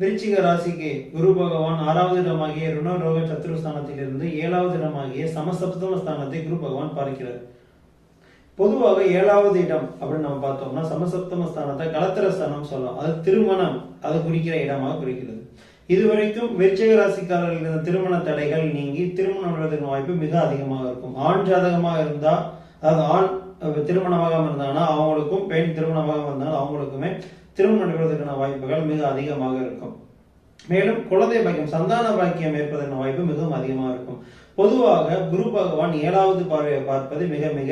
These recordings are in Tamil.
விருச்சிக ராசிக்கு குரு பகவான் ஆறாவது இடமாகிய ருணரோக சத்ருஸ்தானத்திலிருந்து ஏழாவது இடமாகிய சமசப்தம ஸ்தானத்தை குரு பகவான் பார்க்கிறார். பொதுவாக ஏழாவது இடம் அப்படின்னு நம்ம பார்த்தோம்னா சமசப்தம ஸ்தானத்தை கலத்திர ஸ்தானம் சொல்லலாம். அது திருமணம் அது குறிக்கிற இடமாக குறிக்கிறது. இதுவரைக்கும் விருச்சிக ராசிக்காரர்கள் இருந்த திருமண தடைகள் நீங்கி திருமணம் நடவதற்கான வாய்ப்பு மிக அதிகமாக இருக்கும். ஆண் ஜாதகமாக இருந்தா அதாவது ஆண் திருமணமாக இருந்தாங்கன்னா அவங்களுக்கும் பெண் திருமணமாக இருந்தாலும் அவங்களுக்குமே திருமணம் நிகழ்வதற்கான வாய்ப்புகள் மிக அதிகமாக இருக்கும். மேலும் குழந்தை பாக்கியம் சந்தான பாக்கியம் ஏற்பதற்கான வாய்ப்பு மிகவும் அதிகமாக இருக்கும். பொதுவாக குரு பகவான் ஏழாவது பார்வையை பார்ப்பது மிக மிக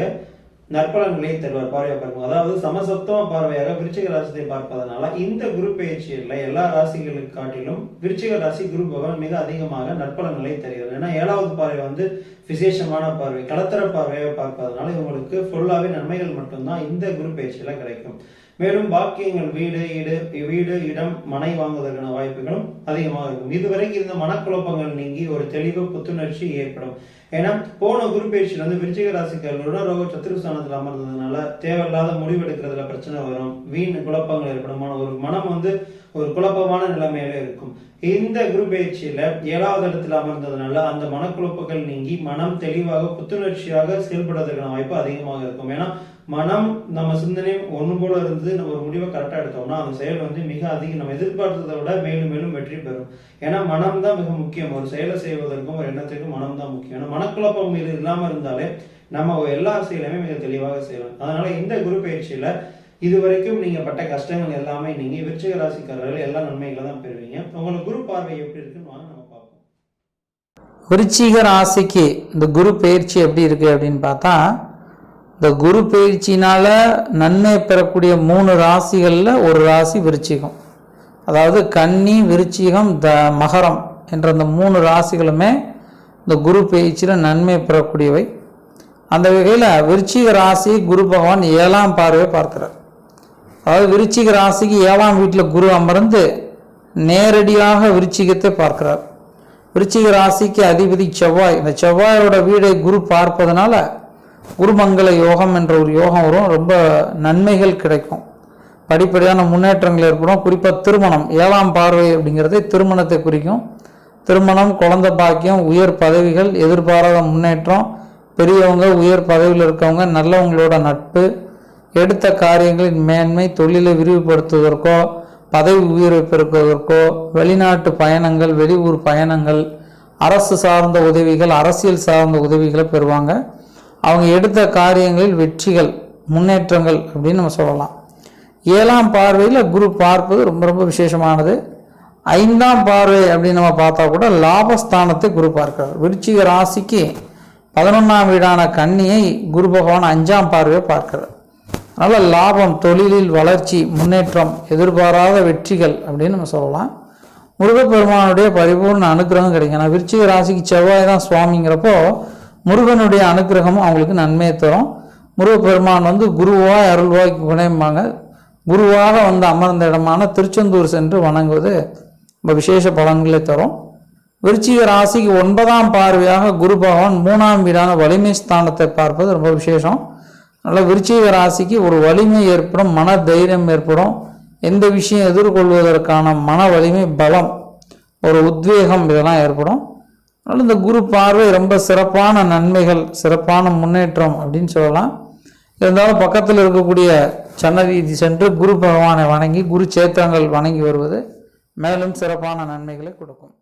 நற்பலன்களை தருவார். பார்வையை பார்க்கும். அதாவது சமசப்தம பார்வையாக விருச்சிக ராசியை பார்ப்பதனால இந்த குரு பயிற்சியில் எல்லா ராசிகளுக்கு காட்டிலும் விருச்சிக ராசி குரு பகவான் மிக அதிகமாக நற்பலன்களை தருகிறார். ஏன்னா ஏழாவது பார்வை வந்து விசேஷமான பார்வை. கலத்தர பார்வையை பார்ப்பதனால இவங்களுக்கு ஃபுல்லாவே நன்மைகள் மட்டும்தான் இந்த குரு பயிற்சியில கிடைக்கும். மேலும் பாக்கியங்கள் வீடு ஈடு வீடு இடம் மனை வாங்குவதற்கான வாய்ப்புகளும் அதிகமாக இருக்கும். இதுவரைக்கும் இருந்த மனக்குழப்பங்கள் நீங்கி ஒரு தெளிவு புத்துணர்ச்சி ஏற்படும். ஏன்னா போன குரு பயிற்சியில் வந்து விருச்சிக ராசிக்காரர்களோட ரோக சத்துருஸ்தானத்தில் அமர்ந்ததுனால தேவையில்லாத முடிவெடுக்கிறதுல பிரச்சனை வரும். வீண் குழப்பங்கள் ஏற்படும். ஒரு மனம் வந்து ஒரு குழப்பமான நிலைமையில இருக்கும். இந்த குரு பயிற்சியில ஏழாவது இடத்துல அமர்ந்ததுனால அந்த மனக்குழப்பங்கள் நீங்கி மனம் தெளிவாக புத்துணர்ச்சியாக செயல்படுவதற்கான வாய்ப்பு அதிகமாக இருக்கும். ஏன்னா மனம் நம்ம சிந்தனை ஒன்று போல இருந்து நம்ம ஒரு முடிவை கரெக்டாக எடுத்தோம்னா அந்த செயல் வந்து மிக அதிகம் நம்ம எதிர்பார்த்ததை விட மேலும் மேலும் வெற்றி பெறும். ஏன்னா மனம் தான் மிக முக்கியம். ஒரு செயலை செய்வதற்கும் ஒரு எண்ணத்திற்கும் மனம் தான் முக்கியம். ஏன்னா மனக்குழப்பம் இது இல்லாமல் இருந்தாலே நம்ம எல்லா செயலையுமே மிக தெளிவாக செய்யலாம். அதனால இந்த குரு பயிற்சியில இது வரைக்கும் நீங்க பட்ட கஷ்டங்கள் எல்லாமே நீங்க விருச்சிக ராசிக்காரர்கள் எல்லா நன்மைகளை தான் பெறுவீங்க. உங்களுக்கு குரு பார்வை எப்படி இருக்குன்னு வாங்க நம்ம பார்ப்போம். விருச்சிக ராசிக்கு இந்த குரு பயிற்சி எப்படி இருக்கு அப்படின்னு பார்த்தா இந்த குரு பயிற்சினால நன்மை பெறக்கூடிய மூணு ராசிகளில் ஒரு ராசி விருச்சிகம். அதாவது கன்னி விருச்சிகம் த மகரம் என்ற அந்த மூணு ராசிகளுமே இந்த குரு பயிற்சியில் நன்மை பெறக்கூடியவை. அந்த வகையில் விருச்சிக ராசி குரு பகவான் ஏழாம் பார்வையை பார்க்கிறார். அதாவது விருச்சிக ராசிக்கு ஏழாம் வீட்டில் குரு அமர்ந்து நேரடியாக விருச்சிகத்தை பார்க்கிறார். விருச்சிக ராசிக்கு அதிபதி செவ்வாய். இந்த செவ்வாயோட வீடை குரு பார்ப்பதனால குருமங்கள யோகம் என்ற ஒரு யோகம் வரும். ரொம்ப நன்மைகள் கிடைக்கும். படிப்படியான முன்னேற்றங்கள் ஏற்படும். குறிப்பாக திருமணம். ஏழாம் பார்வை அப்படிங்கிறது திருமணத்தை குறிக்கும். திருமணம் குழந்த பாக்கியம் உயர் பதவிகள் எதிர்பாராத முன்னேற்றம் பெரியவங்க உயர் பதவியில் இருக்கவங்க நல்லவங்களோட நட்பு எடுத்த காரியங்களின் மேன்மை தொழிலை விரிவுபடுத்துவதற்கோ பதவி உயர்வை பெருக்குவதற்கோ வெளிநாட்டு பயணங்கள் வெளியூர் பயணங்கள் அரசு சார்ந்த உதவிகள் அரசியல் சார்ந்த உதவிகளை பெறுவாங்க. அவங்க எடுத்த காரியங்களில் வெற்றிகள் முன்னேற்றங்கள் அப்படின்னு நம்ம சொல்லலாம். ஏழாம் பார்வையில் குரு பார்ப்பது ரொம்ப ரொம்ப விசேஷமானது. ஐந்தாம் பார்வை அப்படின்னு நம்ம பார்த்தா கூட லாபஸ்தானத்தை குரு பார்க்கிறார். விருச்சிக ராசிக்கு பதினொன்றாம் வீடான கன்னியை குரு பகவான் அஞ்சாம் பார்வையை பார்க்கிறார். அதனால் லாபம் தொழிலில் வளர்ச்சி முன்னேற்றம் எதிர்பாராத வெற்றிகள் அப்படின்னு நம்ம சொல்லலாம். முருகப்பெருமானுடைய பரிபூர்ண அனுகிரகம் கிடைக்கும். நான் விருச்சிக ராசிக்கு செவ்வாய் தான் சுவாமிங்கிறப்போ முருகனுடைய அனுகிரகமும் அவங்களுக்கு நன்மையை தரும். முருகப்பெருமான் வந்து குருவாய் அருள்வாய்க்கு குணைம்பாங்க குருவாக வந்து அமர்ந்த இடமான திருச்செந்தூர் சென்று வணங்குவது ரொம்ப விசேஷ பலன்களை தரும். விருச்சிக ராசிக்கு ஒன்பதாம் பார்வையாக குரு பகவான் மூணாம் வீடான வலிமை ஸ்தானத்தை பார்ப்பது ரொம்ப விசேஷம். நல்லா விருச்சிக ராசிக்கு ஒரு வலிமை ஏற்படும் மன தைரியம் ஏற்படும். எந்த விஷயம் எதிர்கொள்வதற்கான மன வலிமை பலம் ஒரு உத்வேகம் இதெல்லாம் ஏற்படும். அதனால் இந்த குரு பார்வை ரொம்ப சிறப்பான நன்மைகள் சிறப்பான முன்னேற்றம் அப்படின்னு சொல்லலாம். இருந்தாலும் பக்கத்தில் இருக்கக்கூடிய சன்னதி சென்று குரு பகவானை வணங்கி குரு சேத்திரங்கள் வணங்கி வருவது மேலும் சிறப்பான நன்மைகளை கொடுக்கும்.